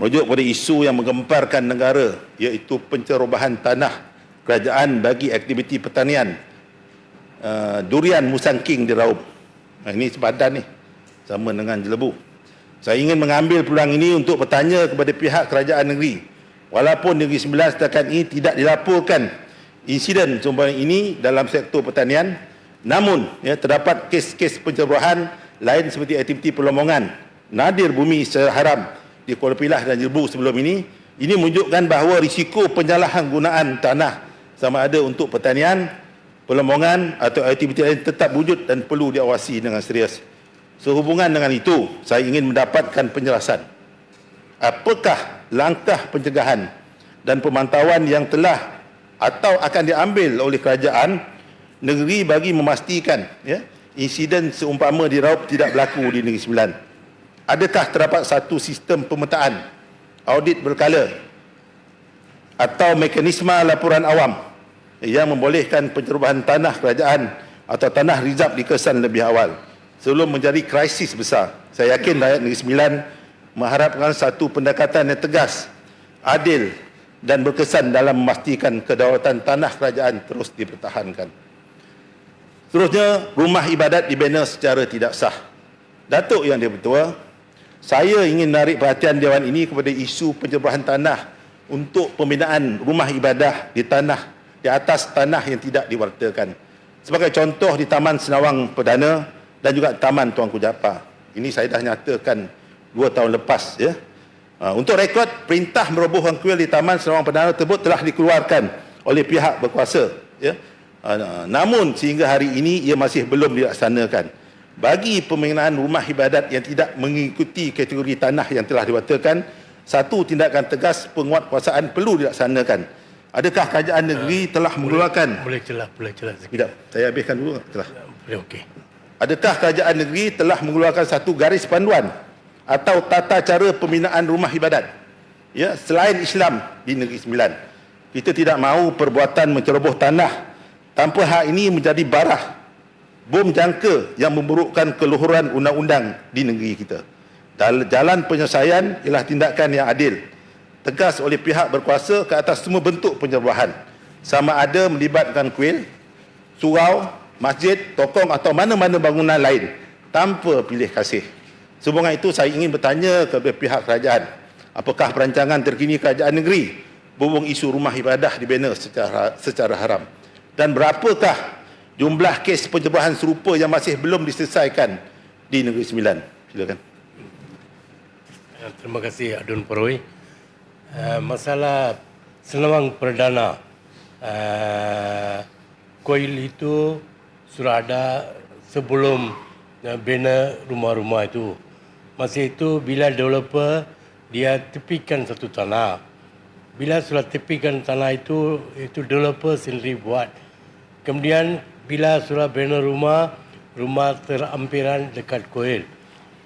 merujuk pada isu yang menggemparkan negara iaitu pencerobohan tanah kerajaan bagi aktiviti pertanian uh, durian musangking di Raub. Nah, ini sepadan ni sama dengan jelebu. Saya ingin mengambil peluang ini untuk bertanya kepada pihak kerajaan negeri. Walaupun Negeri Sembilan setakat ini tidak dilaporkan insiden seumpama ini dalam sektor pertanian, namun ya, terdapat kes-kes pencerobohan lain seperti aktiviti perlombongan, nadir bumi secara haram di Kuala Pilah dan Jelebu sebelum ini, ini menunjukkan bahawa risiko penyalahgunaan tanah sama ada untuk pertanian, perlombongan atau aktiviti lain tetap wujud dan perlu diawasi dengan serius. Sehubungan dengan itu, saya ingin mendapatkan penjelasan. Apakah langkah pencegahan dan pemantauan yang telah atau akan diambil oleh kerajaan negeri bagi memastikan ya, insiden seumpama di Raub tidak berlaku di Negeri Sembilan? Adakah terdapat satu sistem pemetaan audit berkala atau mekanisme laporan awam yang membolehkan pencerobohan tanah kerajaan atau tanah rizab dikesan lebih awal? sebelum menjadi krisis besar. Saya yakin rakyat Negeri Sembilan mengharapkan satu pendekatan yang tegas, adil dan berkesan dalam memastikan kedaulatan tanah kerajaan terus dipertahankan. Seterusnya, rumah ibadat dibina secara tidak sah. Datuk Yang Dipertua, saya ingin menarik perhatian Dewan ini kepada isu pencerobohan tanah untuk pembinaan rumah ibadah di tanah di atas tanah yang tidak diwartakan. Sebagai contoh di Taman Senawang Perdana, dan juga Taman Tuanku Japa. Ini saya dah nyatakan dua tahun lepas ya. Ha, untuk rekod, perintah merobohkan kuil di Taman Senawang Perdana tersebut telah dikeluarkan oleh pihak berkuasa. Ya. Ha, namun sehingga hari ini ia masih belum dilaksanakan. Bagi pembinaan rumah ibadat yang tidak mengikuti kategori tanah yang telah diwatakan, satu tindakan tegas penguatkuasaan perlu dilaksanakan. Adakah kerajaan negeri telah mengeluarkan... Boleh celah, boleh celah. Tidak, saya habiskan dulu. Telah. Boleh, okey. Adakah kerajaan negeri telah mengeluarkan satu garis panduan atau tata cara pembinaan rumah ibadat ya selain Islam di Negeri Sembilan? Kita tidak mahu perbuatan menceroboh tanah tanpa hak ini menjadi barah bom jangka yang memburukkan keluhuran undang-undang di negeri kita. Jalan penyelesaian ialah tindakan yang adil, tegas oleh pihak berkuasa ke atas semua bentuk pencerobohan, sama ada melibatkan kuil, surau, masjid, tokong atau mana-mana bangunan lain tanpa pilih kasih. Sehubungan itu saya ingin bertanya kepada pihak kerajaan, apakah perancangan terkini kerajaan negeri berhubung isu rumah ibadah dibina secara secara haram dan berapakah jumlah kes pencegahan serupa yang masih belum diselesaikan di Negeri Sembilan. Silakan. Terima kasih Adun Peroi. Uh, masalah Senawang Perdana uh, koil itu sudah ada sebelum uh, bina rumah-rumah itu. Masa itu bila developer dia tepikan satu tanah. Bila sudah tepikan tanah itu, itu developer sendiri buat. Kemudian bila sudah bina rumah, rumah terampiran dekat kuil.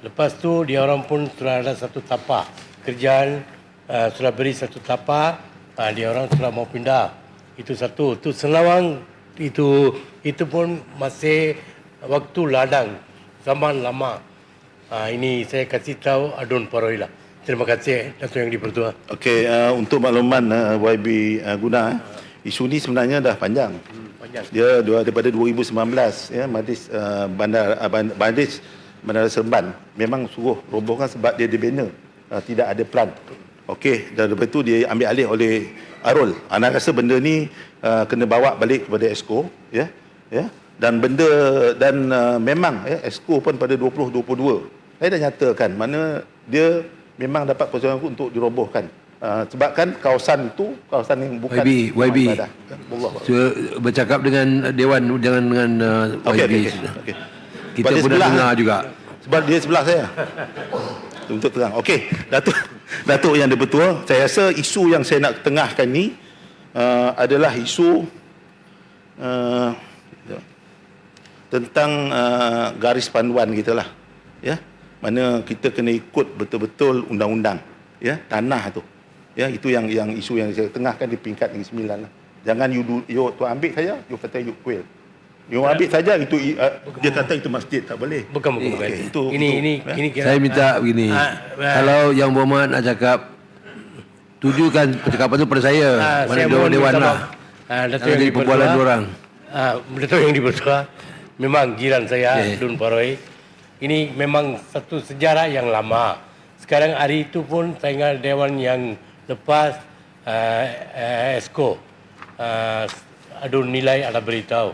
Lepas tu dia orang pun sudah ada satu tapak. Kerjaan uh, sudah beri satu tapak, uh, dia orang sudah mau pindah. Itu satu. Itu Senawang itu itu pun masih waktu ladang zaman lama. Ha, ini saya kasih tahu Adun Paroi lah. Terima kasih Datuk Yang Dipertua. Okey, uh, untuk makluman uh, YB uh, guna uh, isu ni sebenarnya dah panjang. Hmm, panjang. Dia daripada 2019 ya Majlis uh, Bandar uh, Majlis Bandar Seremban memang suruh robohkan sebab dia dibina uh, tidak ada plan. Okey, dan lepas itu dia ambil alih oleh Arul. Anak rasa benda ni uh, kena bawa balik kepada Esko, ya. Ya. Dan benda dan uh, memang ya Esko pun pada 2022 saya dah nyatakan mana dia memang dapat persoalan untuk dirobohkan. Uh, sebab kan kawasan itu kawasan yang bukan YB, YB. So, bercakap dengan Dewan jangan dengan uh, okay, YB. Okay, okay, okay. Kita pun dah dengar juga. Sebab dia sebelah saya. Untuk terang. Okey, Datuk Datuk yang dipertua, saya rasa isu yang saya nak tengahkan ni uh, adalah isu uh, tentang uh, garis panduan kita lah. Ya. Mana kita kena ikut betul-betul undang-undang. Ya, tanah tu. Ya, itu yang yang isu yang saya tengahkan di peringkat Negeri Sembilan lah. Jangan you, do, you tu ambil saya, you kata you kuil. You ambil saja itu uh, dia kata itu masjid tak boleh. Bukan bukan bukan. Okay, itu, ini itu, ini ya. ini kira, Saya minta begini. Ah, ah. Kalau yang berhormat nak cakap tujukan percakapan tu pada saya. Ah, Mana saya dewan mohon dewan minta lah. maaf. Ah, Yang perbualan Dipertua. diorang. Ah, Datuk Yang Dipertua memang jiran saya Eh. Dun Paroi. Ini memang satu sejarah yang lama. Sekarang hari itu pun saya ingat dewan yang lepas uh, uh, ESCO uh, adun nilai ada beritahu.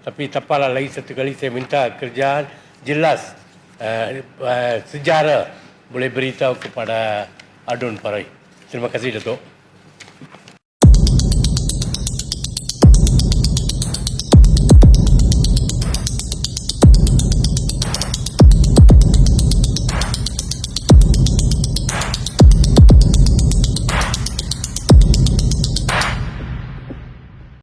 Tapi tak apalah lagi satu kali saya minta kerjaan jelas uh, uh, sejarah boleh beritahu kepada Adun Paroi. Terima kasih Datuk.